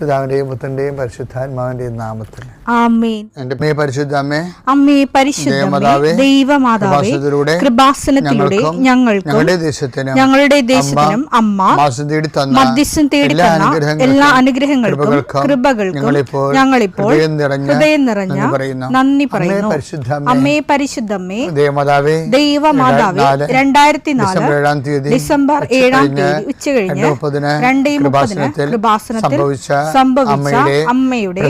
പിതാവിന്റെയും പുത്രന്റെയും പരിശുദ്ധാത്മാവിന്റെയും നാമത്തിൽ. എന്റെ മേ പരിശുദ്ധ അമ്മേ അമ്മേ പരിശുദ്ധമേ ദൈവമാതാവേ കൃപാസനത്തിലൂടെ ഞങ്ങൾക്ക് ഞങ്ങളുടെ ദേശത്തിനും അമ്മ മധ്യസ്ഥം തേടി എല്ലാ തന്ന അനുഗ്രഹങ്ങൾക്കും, എല്ലാ അനുഗ്രഹങ്ങൾക്കും കൃപകൾക്കും ഞങ്ങളിപ്പോൾ ഹൃദയം നിറഞ്ഞ നന്ദി പറയുന്നു. അമ്മേ പരിശുദ്ധ അമ്മേ, അമ്മേ പരിശുദ്ധമ്മേ ദേവമാതാവേ ദൈവമാതാവേ രണ്ടായിരത്തി നാല് ഡിസംബർ ഏഴാം തീയതി ഡിസംബർ ഉച്ച ഏഴാം കഴിഞ്ഞ് തീയതി ഉച്ച കഴിഞ്ഞ് രണ്ടേ മുപ്പതിന് കൃപാസനത്തിൽ സംഭവിച്ച സംഭവിച്ച അമ്മയുടെ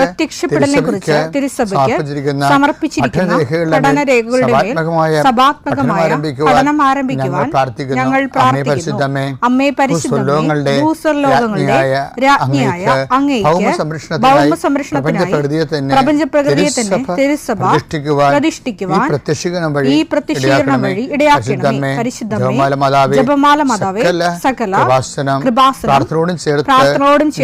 പ്രത്യക്ഷപ്പെടലിനെ കുറിച്ച് തിരുസഭയ്ക്ക് സമർപ്പിച്ചിരിക്കുന്ന പഠനരേഖകളുടെ സഭാത്മകമായ പഠനം ആരംഭിക്കുവാൻ ഞങ്ങൾ പ്രാർത്ഥിക്കുന്നു. അമ്മേ പരിശുദ്ധമേ, ഭൂസ്വർലോകങ്ങളുടെ രാജ്ഞിയായ അങ്ങേക്ക് ഭൗമ സംരക്ഷണത്തിനായി തന്നെ തിരുസഭ പ്രതിഷ്ഠിക്കുവാൻ ഈ പ്രത്യക്ഷീകരണം വഴി ഇടയാക്കണമേ. പരിശുദ്ധമേ ജപമാല മാതാവേ സകല കൃപാസനം പ്രാർത്ഥനയോടും ചേർത്ത്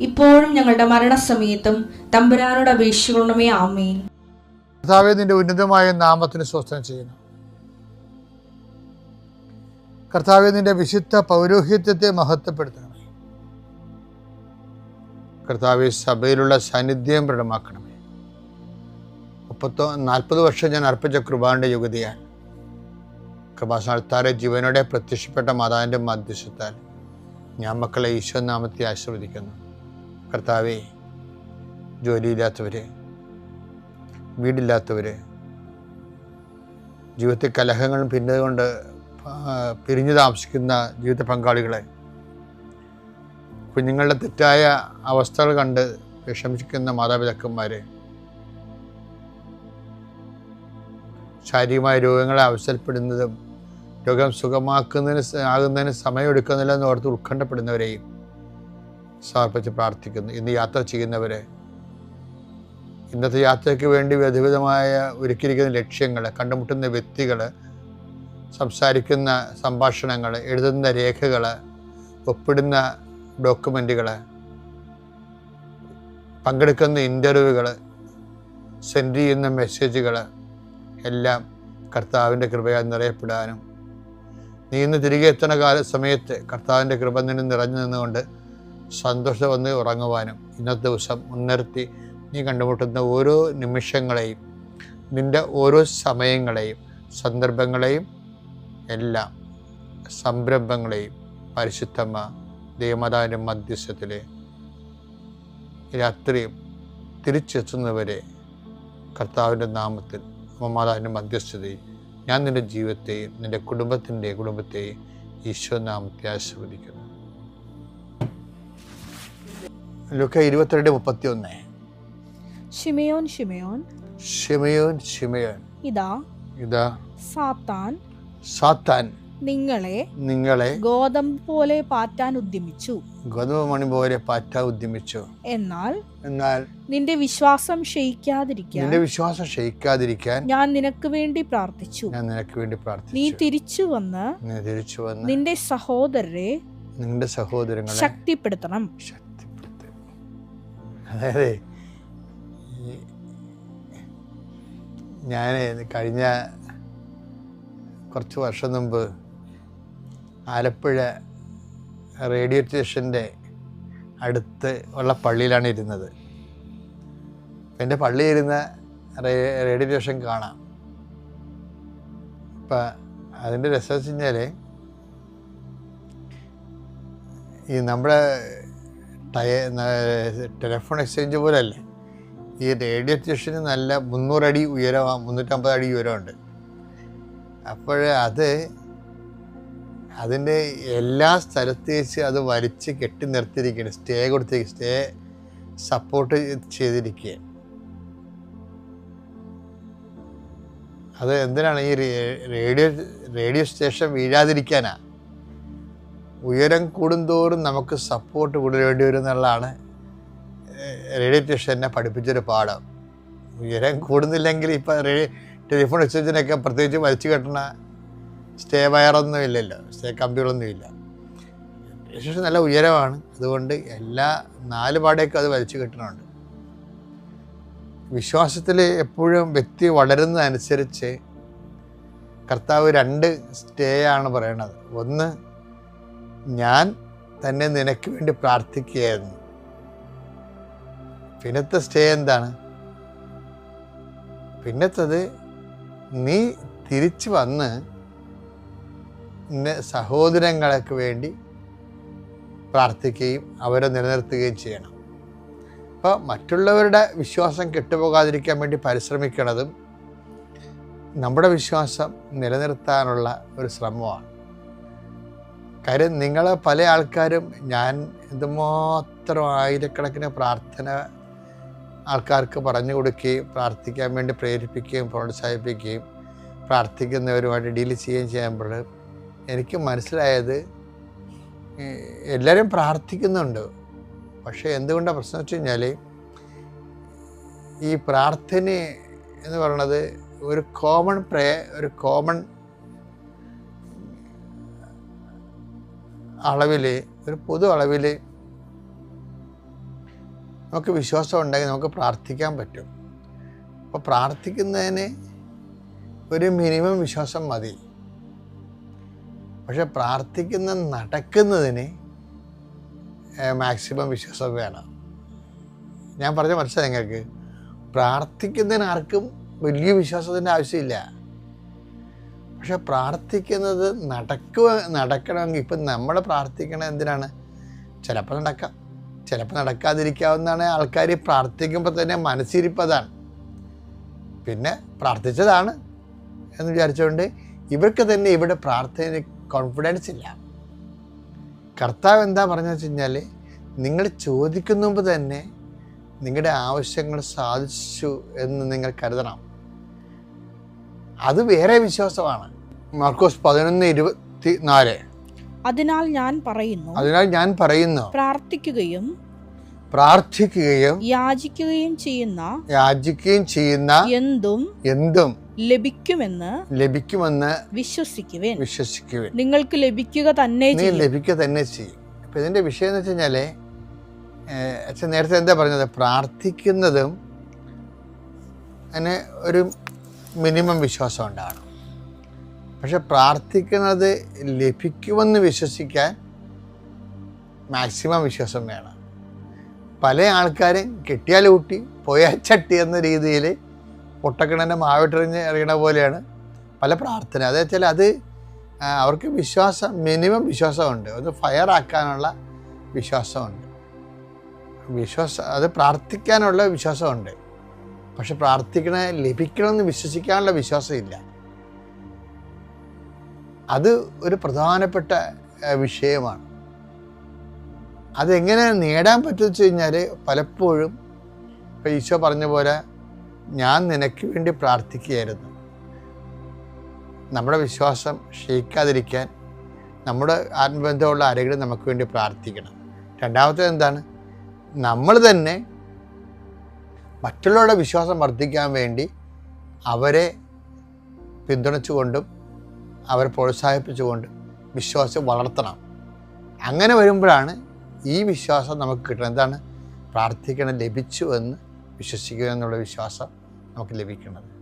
ഇപ്പോഴും ഞങ്ങളുടെ മരണസമയത്തും തമ്പുരാനോട് അപേക്ഷിക്കണമേ ആമേൻ. കർത്താവെ നിന്റെ ഉന്നതമായ നാമത്തിന് സ്വസ്ഥം ചെയ്യുന്നു. കർത്താവെ നിന്റെ വിശുദ്ധ പൗരോഹിത്യത്തെ മഹത്വപ്പെടുത്തണം കർത്താവെ സഭയിലുള്ള സാന്നിധ്യം പ്രകടമാക്കണമേ മുപ്പത്തോ നാൽപ്പത് വർഷം ഞാൻ അർപ്പിച്ച കൃപാന്റെ യുഗതിയാണ് കൃപാസ്ഥാനത്താറെ ജീവനോടെ പ്രത്യക്ഷപ്പെട്ട മാതാവിന്റെ മധ്യസ്ഥത്താൽ ഞാൻ മക്കളെ ഈശോ നാമത്തെ ആശീർവദിക്കുന്നു. കർത്താവെ ജോലിയില്ലാത്തവർ വീടില്ലാത്തവർ ജീവിതത്തിൽ കലഹങ്ങളും പിന്നതുകൊണ്ട് പിരിഞ്ഞു താമസിക്കുന്ന ജീവിത പങ്കാളികളെ കുഞ്ഞുങ്ങളുടെ തെറ്റായ അവസ്ഥകൾ കണ്ട് വിഷമിക്കുന്ന മാതാപിതാക്കന്മാരെ ശാരീരികമായ രോഗങ്ങളെ അവസരപ്പെടുന്നതും രോഗം സുഖമാക്കുന്നതിന് ആകുന്നതിന് സമയമെടുക്കുന്നില്ല എന്ന് ഓർത്ത് ഉത്കണ്ഠപ്പെടുന്നവരെയും സമർപ്പിച്ച് പ്രാർത്ഥിക്കുന്നു. ഇന്ന് യാത്ര ചെയ്യുന്നവരെ ഇന്നത്തെ യാത്രയ്ക്ക് വേണ്ടി വിധവിധമായ ഒരുക്കിയിരിക്കുന്ന ലക്ഷ്യങ്ങൾ കണ്ടുമുട്ടുന്ന വ്യക്തികൾ സംസാരിക്കുന്ന സംഭാഷണങ്ങൾ എഴുതുന്ന രേഖകൾ ഒപ്പിടുന്ന ഡോക്യുമെന്റുകൾ പങ്കെടുക്കുന്ന ഇന്റർവ്യൂകൾ സെൻഡ് ചെയ്യുന്ന മെസ്സേജുകൾ എല്ലാം കർത്താവിന്റെ കൃപയാൽ നിറയപ്പെടാനും നീ ഇന്ന് തിരികെ എത്തണ കാല സമയത്ത് കർത്താവിന്റെ കൃപ നിന്ന് നിറഞ്ഞു നിന്നുകൊണ്ട് സന്തോഷം വന്ന് ഉറങ്ങുവാനും ഇന്നത്തെ ദിവസം മുൻനിർത്തി നീ കണ്ടുമുട്ടുന്ന ഓരോ നിമിഷങ്ങളെയും നിന്റെ ഓരോ സമയങ്ങളെയും സന്ദർഭങ്ങളെയും എല്ലാം സംരംഭങ്ങളെയും പരിശുദ്ധമ്മ ദേവമാതാവിന്റെ മധ്യസ്ഥത്തിൽ രാത്രിയും തിരിച്ചെത്തുന്നവരെ കർത്താവിന്റെ നാമത്തിൽ അമ്മമാതാവിന്റെ മധ്യസ്ഥതയും ഞാൻ നിന്റെ ജീവിതത്തെയും നിന്റെ കുടുംബത്തിന്റെ കുടുംബത്തെയും ഈശോ നാമത്തെ ലുക്ക ഇരുപത്തിരണ്ട് മുപ്പത്തി ഒന്ന് ഷിമയോൻ ഷിമയോൻ. ഷിമയോൻ ഷിമയോൻ. ഇതാ ഇതാ സാത്താൻ. സാത്താൻ. നിങ്ങളെ നിങ്ങളെ ഗോതമ്പ് പോലെ പാറ്റാൻ ഉദ്യമിച്ചു. ഗോതമ്പ് മണി പോലെ പാറ്റാൻ ഉദ്യമിച്ചു. എന്നാൽ എന്നാൽ നിന്റെ വിശ്വാസം ക്ഷയിക്കാതിരിക്കാൻ നിന്റെ വിശ്വാസം ക്ഷയിക്കാതിരിക്കാൻ ഞാൻ നിനക്ക് വേണ്ടി പ്രാർത്ഥിച്ചു. ഞാൻ നിനക്ക് വേണ്ടി നീ തിരിച്ചു വന്ന് നീ തിരിച്ചു വന്ന് നിന്റെ സഹോദരരെ നിന്റെ സഹോദരങ്ങളെ ശക്തിപ്പെടുത്തണം. അതായത് ഞാൻ കഴിഞ്ഞ കുറച്ച് വർഷം മുമ്പ് ആലപ്പുഴ റേഡിയോ സ്റ്റേഷന്റെ അടുത്ത് ഉള്ള പള്ളിയിലാണ് ഇരുന്നത്. എന്റെ പള്ളി ഇരുന്ന റേഡിയോ സ്റ്റേഷൻ കാണാം. ഇപ്പം അതിന്റെ രസം വെച്ച് കഴിഞ്ഞാൽ ഈ നമ്മുടെ ടെലിഫോൺ എക്സ്ചേഞ്ച് പോലെയല്ലേ ഈ റേഡിയോ സ്റ്റേഷന് നല്ല മുന്നൂറടി ഉയരമാണ് മുന്നൂറ്റമ്പത് അടി ഉയരമുണ്ട്. അപ്പോൾ അത് അതിന്റെ എല്ലാ സ്ഥലത്ത് അത് വലിച്ച് കെട്ടി നിർത്തിയിരിക്കുകയാണ് സ്റ്റേ കൊടുത്തിരിക്കുക സ്റ്റേ സപ്പോർട്ട് ചെയ്തിരിക്കുക. അത് എന്തിനാണ് ഈ റേഡിയോ റേഡിയോ സ്റ്റേഷൻ വീഴാതിരിക്കാനാ? ഉയരം കൂടുന്തോറും നമുക്ക് സപ്പോർട്ട് കൂടുതൽ വരും എന്നുള്ളതാണ് റേഡിയോ റേഡിയോ എന്നെ പഠിപ്പിച്ചൊരു പാഠം. ഉയരം കൂടുന്നില്ലെങ്കിൽ ഇപ്പം റേഡിയോ ടെലിഫോൺ എക്സ്ചേഞ്ചിനൊക്കെ പ്രത്യേകിച്ച് വലിച്ചു കെട്ടണ സ്റ്റേ വയറൊന്നും ഇല്ലല്ലോ സ്റ്റേ കമ്പികളൊന്നും ഇല്ല. സ്റ്റേഷൻ നല്ല ഉയരമാണ്. അതുകൊണ്ട് എല്ലാ നാല് പാടേക്കും അത് വലിച്ചു കെട്ടണമുണ്ട് വിശ്വാസത്തിൽ എപ്പോഴും വ്യക്തി വളരുന്നതനുസരിച്ച് കർത്താവ് രണ്ട് സ്റ്റേ ആണ് പറയണത്. ഒന്ന് ഞാൻ തന്നെ നിനക്ക് വേണ്ടി പ്രാർത്ഥിക്കുകയായിരുന്നു. പിന്നത്തെ സ്റ്റേ എന്താണ്? പിന്നത്തത് നീ തിരിച്ചു വന്ന് സഹോദരങ്ങൾക്ക് വേണ്ടി പ്രാർത്ഥിക്കുകയും അവരെ നിലനിർത്തുകയും ചെയ്യണം. അപ്പോൾ മറ്റുള്ളവരുടെ വിശ്വാസം കെട്ടുപോകാതിരിക്കാൻ വേണ്ടി പരിശ്രമിക്കുന്നതും നമ്മുടെ വിശ്വാസം നിലനിർത്താനുള്ള ഒരു ശ്രമമാണ്. കാര്യം നിങ്ങൾ പല ആൾക്കാരും ഞാൻ എന്തുമാത്രം ആയിരക്കണക്കിന് പ്രാർത്ഥന ആൾക്കാർക്ക് പറഞ്ഞു കൊടുക്കുകയും പ്രാർത്ഥിക്കാൻ വേണ്ടി പ്രേരിപ്പിക്കുകയും പ്രോത്സാഹിപ്പിക്കുകയും പ്രാർത്ഥിക്കുന്നവരുമായിട്ട് ഡീൽ ചെയ്യുകയും ചെയ്യുമ്പോൾ എനിക്ക് മനസ്സിലായത് എല്ലാവരും പ്രാർത്ഥിക്കുന്നുണ്ട്. പക്ഷേ എന്തുകൊണ്ടാണ് പ്രശ്നം വെച്ച് കഴിഞ്ഞാൽ ഈ പ്രാർത്ഥന എന്ന് പറയുന്നത് ഒരു കോമൺ പ്രേ ഒരു കോമൺ അളവിൽ ഒരു പൊതു അളവിൽ നമുക്ക് വിശ്വാസം ഉണ്ടെങ്കിൽ നമുക്ക് പ്രാർത്ഥിക്കാൻ പറ്റും. അപ്പോൾ പ്രാർത്ഥിക്കുന്നതിന് ഒരു മിനിമം വിശ്വാസം മതി. പക്ഷെ പ്രാർത്ഥിക്കുന്ന നടക്കുന്നതിന് മാക്സിമം വിശ്വാസം വേണം. ഞാൻ പറഞ്ഞ മനസ്സിലായി നിങ്ങൾക്ക്? പ്രാർത്ഥിക്കുന്നതിന് ആർക്കും വലിയ വിശ്വാസത്തിന്റെ ആവശ്യമില്ല. പക്ഷെ പ്രാർത്ഥിക്കുന്നത് നടക്കുക നടക്കണമെങ്കിൽ ഇപ്പം നമ്മൾ പ്രാർത്ഥിക്കണത് എന്തിനാണ്? ചിലപ്പോൾ നടക്കാം. ചിലപ്പോൾ നടക്കാതിരിക്കാവുന്നതാണ് ആൾക്കാർ പ്രാർത്ഥിക്കുമ്പോൾ തന്നെ മനസ്സിരിപ്പതാണ്. പിന്നെ പ്രാർത്ഥിച്ചതാണ് എന്ന് വിചാരിച്ചുകൊണ്ട് ഇവർക്ക് തന്നെ ഇവിടെ പ്രാർത്ഥന കോൺഫിഡൻസ് ഇല്ല. കർത്താവ് എന്താ പറഞ്ഞതെന്ന് വെച്ച് കഴിഞ്ഞാൽ നിങ്ങൾ ചോദിക്കുന്ന മുമ്പ് തന്നെ നിങ്ങളുടെ ആവശ്യങ്ങൾ സാധിച്ചു എന്ന് നിങ്ങൾ കരുതണം. അത് വേറെ വിശ്വാസമാണ്. മാർക്കോസ് പതിനൊന്ന് ഇരുപത്തി നാല് അതിനാൽ ഞാൻ പറയുന്നു അതിനാൽ ഞാൻ പറയുന്നു പ്രാർത്ഥിക്കുകയും പ്രാർത്ഥിക്കുകയും യാചിക്കുകയും ചെയ്യുന്ന യാചിക്കുകയും ചെയ്യുന്ന എന്തും എന്തും ലഭിക്കുമെന്ന് ലഭിക്കുമെന്ന് വിശ്വസിക്കുവേൻ. വിശ്വസിക്കുവേൻ. നിങ്ങൾക്ക് ലഭിക്കുക തന്നെ ലഭിക്കുക തന്നെ ചെയ്യും. അപ്പം ഇതിന്റെ വിഷയം എന്ന് വെച്ച് കഴിഞ്ഞാൽ അച്ഛൻ നേരത്തെ എന്താ പറഞ്ഞത്? പ്രാർത്ഥിക്കുന്നതും അതിന് ഒരു മിനിമം വിശ്വാസം ഉണ്ടാകണം. പക്ഷെ പ്രാർത്ഥിക്കുന്നത് ലഭിക്കുമെന്ന് വിശ്വസിക്കാൻ മാക്സിമം വിശ്വാസം വേണം. പല ആൾക്കാരും കിട്ടിയാൽ ഊട്ടി പോയാൽ ചട്ടി എന്ന രീതിയിൽ പൊട്ടക്കിണന്റെ മാവിട്ടെറിഞ്ഞ് എറിയണ പോലെയാണ് പല പ്രാർത്ഥന അതെന്ന് വെച്ചാൽ അത് അവർക്ക് വിശ്വാസം മിനിമം വിശ്വാസമുണ്ട്. ഒന്ന് ഫയർ ആക്കാനുള്ള വിശ്വാസമുണ്ട്. വിശ്വാസം അത് പ്രാർത്ഥിക്കാനുള്ള വിശ്വാസമുണ്ട്. പക്ഷെ പ്രാർത്ഥിക്കണ ലഭിക്കണമെന്ന് വിശ്വസിക്കാനുള്ള വിശ്വാസമില്ല. അത് ഒരു പ്രധാനപ്പെട്ട വിഷയമാണ്. അതെങ്ങനെ നേടാൻ പറ്റുമെന്ന് വെച്ച് കഴിഞ്ഞാൽ പലപ്പോഴും ഇപ്പം ഈശോ പറഞ്ഞ പോലെ ഞാൻ നിനക്ക് വേണ്ടി പ്രാർത്ഥിക്കുകയായിരുന്നു. നമ്മുടെ വിശ്വാസം ക്ഷയിക്കാതിരിക്കാൻ നമ്മുടെ ആത്മബന്ധമുള്ള ആരെങ്കിലും നമുക്ക് വേണ്ടി പ്രാർത്ഥിക്കണം. രണ്ടാമത്തേത് എന്താണ്? നമ്മൾ തന്നെ മറ്റുള്ളവരുടെ വിശ്വാസം വർദ്ധിക്കാൻ വേണ്ടി അവരെ പിന്തുണച്ചുകൊണ്ടും അവരെ പ്രോത്സാഹിപ്പിച്ചുകൊണ്ട് വിശ്വാസം വളർത്തണം. അങ്ങനെ വരുമ്പോഴാണ് ഈ വിശ്വാസം നമുക്ക് കിട്ടുന്നത് എന്താണ്? പ്രാർത്ഥിക്കണം ലഭിച്ചു എന്ന് വിശ്വസിക്കുക എന്നുള്ള വിശ്വാസം നമുക്ക് ലഭിക്കുന്നത്.